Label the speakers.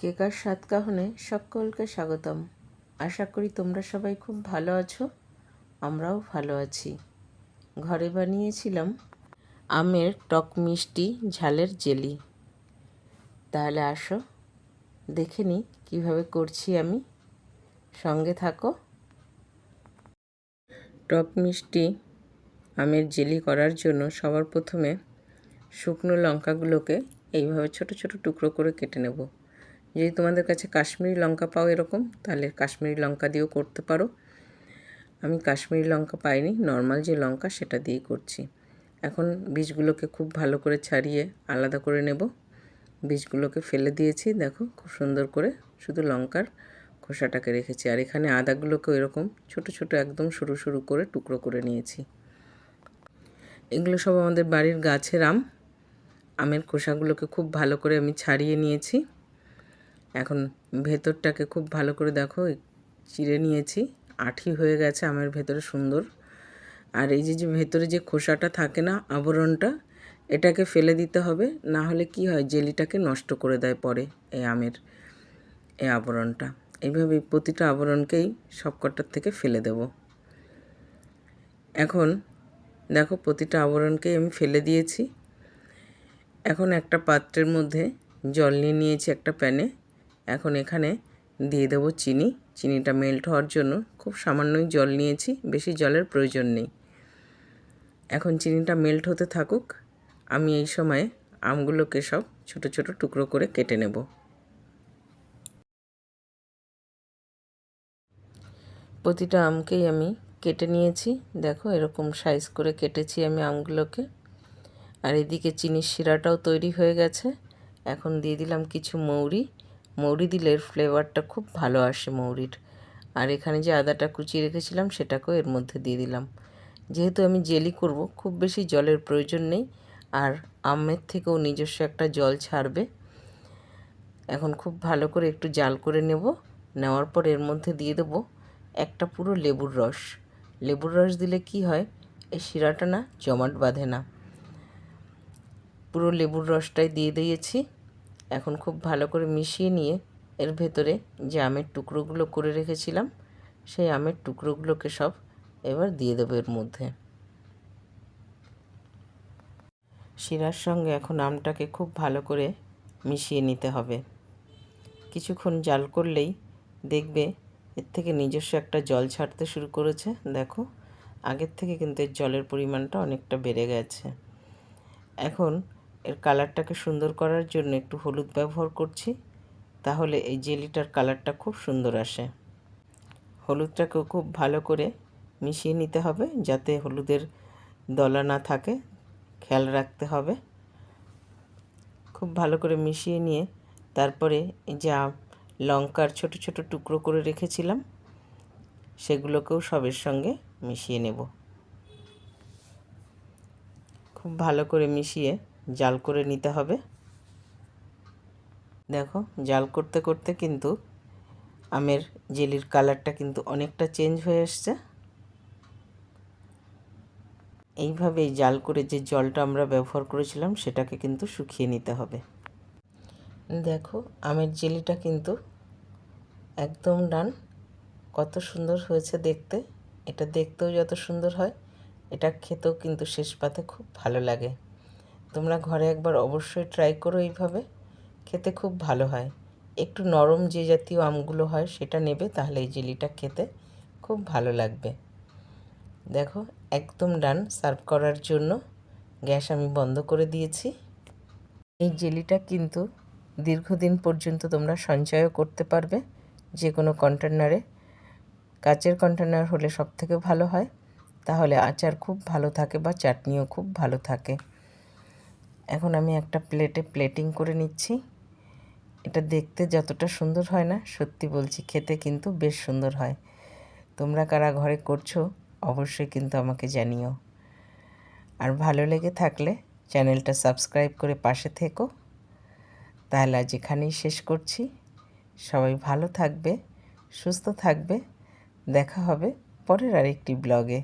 Speaker 1: কেকার সাতকাহনে সকলকে স্বাগতম। আশা করি তোমরা সবাই খুব ভালো আছো, আমরাও ভালো আছি। ঘরে বানিয়েছিলাম আমের টক মিষ্টি ঝালের জেলি। তাহলে আসো, দেখে নিই কীভাবে করছি আমি। সঙ্গে থাকো। টক মিষ্টি আমের জেলি করার জন্য সবার প্রথমে শুকনো লঙ্কাগুলোকে এইভাবে ছোট ছোট টুকরো করে কেটে নেব। যদি তোমাদের কাছে কাশ্মীরি লঙ্কা পাও এরকম, তাহলে কাশ্মীরি লঙ্কা দিয়েও করতে পারো। আমি কাশ্মীরি লঙ্কা পাইনি, নর্মাল যে লঙ্কা সেটা দিয়েই করছি। এখন বীজগুলোকে খুব ভালো করে ছাড়িয়ে আলাদা করে নেব। বীজগুলোকে ফেলে দিয়েছি, দেখো খুব সুন্দর করে শুধু লঙ্কার খোসাটাকে রেখেছি। আর এখানে আদাগুলোকেও এরকম ছোট ছোট একদম সরু সরু করে টুকরো করে নিয়েছি। এগুলো সব আমাদের বাড়ির গাছের আম। আমের খোসাগুলোকে খুব ভালো করে আমি ছাড়িয়ে নিয়েছি। এখন ভেতরটাকে খুব ভালো করে দেখো চিড়ে নিয়েছি, আঠি হয়ে গেছে আমের ভেতরে সুন্দর। আর এই যে যে ভেতরে যে খোসাটা থাকে না আবরণটা, এটাকে ফেলে দিতে হবে, না হলে কি হয়, জেলিটাকে নষ্ট করে দেয় পরে এই আমের, এই আবরণটা। এইভাবে প্রতিটা আবরণকেই সবকটার থেকে ফেলে দেব। এখন দেখো, প্রতিটা আবরণকেই আমি ফেলে দিয়েছি। এখন একটা পাত্রের মধ্যে জল নিয়ে নিয়েছি একটা প্যানে। এখন এখানে দিয়ে দেবো চিনি। চিনিটা মেল্ট হওয়ার জন্য খুব সামান্যই জল নিয়েছি, বেশি জলের প্রয়োজন নেই। এখন চিনিটা মেল্ট হতে থাকুক, আমি এই সময়ে আমগুলোকে সব ছোট ছোট টুকরো করে কেটে নেব। প্রতিটা আমকেই আমি কেটে নিয়েছি। দেখো এরকম সাইজ করে কেটেছি আমি আমগুলোকে। আর এদিকে চিনির শিরাটাও তৈরি হয়ে গেছে। এখন দিয়ে দিলাম কিছু মৌরি। মৌরি দিলে ফ্লেভারটা খুব ভালো আসে মৌরির। আর এখানে যে আদাটা কুচিয়ে রেখেছিলাম, সেটাকেও এর মধ্যে দিয়ে দিলাম। যেহেতু আমি জেলি করব, খুব বেশি জলের প্রয়োজন নেই। আর আমের থেকেও নিজস্ব একটা জল ছাড়বে। এখন খুব ভালো করে একটু জাল করে নেব। নেওয়ার পর এর মধ্যে দিয়ে দেবো একটা পুরো লেবুর রস। লেবুর রস দিলে কি হয়? এই শিরাটা না জমাট বাঁধে না। পুরো লেবুর রসটাই দিয়ে দিয়েছি। এখন খুব ভালো করে মিশিয়ে নিয়ে এর ভেতরে যে আমের টুকরোগুলো করে রেখেছিলাম, সেই আমের টুকরোগুলোকে সব এবার দিয়ে দেবো এর মধ্যে। শিরার সঙ্গে এখন আমটাকে খুব ভালো করে মিশিয়ে নিতে হবে। কিছুক্ষণ জাল করলেই দেখবে এর থেকে নিজস্ব একটা জল ছাড়তে শুরু করেছে। দেখো, আগের থেকে কিন্তু এর জলের পরিমাণটা অনেকটা বেড়ে গেছে। এখন কালারটাকে সুন্দর করার জন্য একটু হলুদ ব্যবহার করছি, তাহলে এই জেলিটার কালারটা খুব সুন্দর আসে। হলুদটাকেও খুব ভালো করে মিশিয়ে নিতে হবে যাতে হলুদের দলা না থাকে, খেয়াল রাখতে হবে। খুব ভালো করে মিশিয়ে নিয়ে তারপরে যে লঙ্কার ছোট ছোট টুকরো করে রেখেছিলাম, সেগুলোকেও সবের সঙ্গে মিশিয়ে নেব। খুব ভালো করে মিশিয়ে জাল করে নিতে হবে। দেখো, জাল করতে করতে কিন্তু আমের জেলির কালারটা কিন্তু অনেকটা চেঞ্জ হয়ে এসছে। এইভাবেই জাল করে যে জলটা আমরা ব্যবহার করেছিলাম, সেটাকে কিন্তু শুকিয়ে নিতে হবে। দেখো, আমের জেলিটা কিন্তু একদম ডান। কত সুন্দর হয়েছে দেখতে। এটা দেখতেও যত সুন্দর হয়, এটা খেতেও কিন্তু শেষ পাতে খুব ভালো লাগে। তোমরা ঘরে একবার অবশ্যই ট্রাই করো এইভাবে। খেতে খুব ভালো হয়। একটু নরম যে জাতীয় আমগুলো হয় সেটা নেবে, তাহলে এই জেলিটা খেতে খুব ভালো লাগবে। দেখো, একদম ডান সার্ভ করার জন্য। গ্যাস আমি বন্ধ করে দিয়েছি। এই জেলিটা কিন্তু দীর্ঘদিন পর্যন্ত তোমরা সঞ্চয়ও করতে পারবে যে কোনো কন্টেনারে কাচের কন্টেনার হলে সব থেকে ভালো হয়। তাহলে আচার খুব ভালো থাকে বা চাটনিও খুব ভালো থাকে। এখন আমি একটা প্লেটে প্লেটিং করে নিচ্ছি। এটা দেখতে যতটা সুন্দর হয় না, সত্যি বলছি খেতে কিন্তু বেশ সুন্দর হয়। তোমরা কারা ঘরে করছ অবশ্যই কিন্তু আমাকে জানিও। আর ভালো লেগে থাকলে চ্যানেলটা সাবস্ক্রাইব করে পাশে থেকো। তাহলে আজ এখানেই শেষ করছি। সবাই ভালো থাকবে, সুস্থ থাকবে। দেখা হবে পরের আরেকটি ব্লগে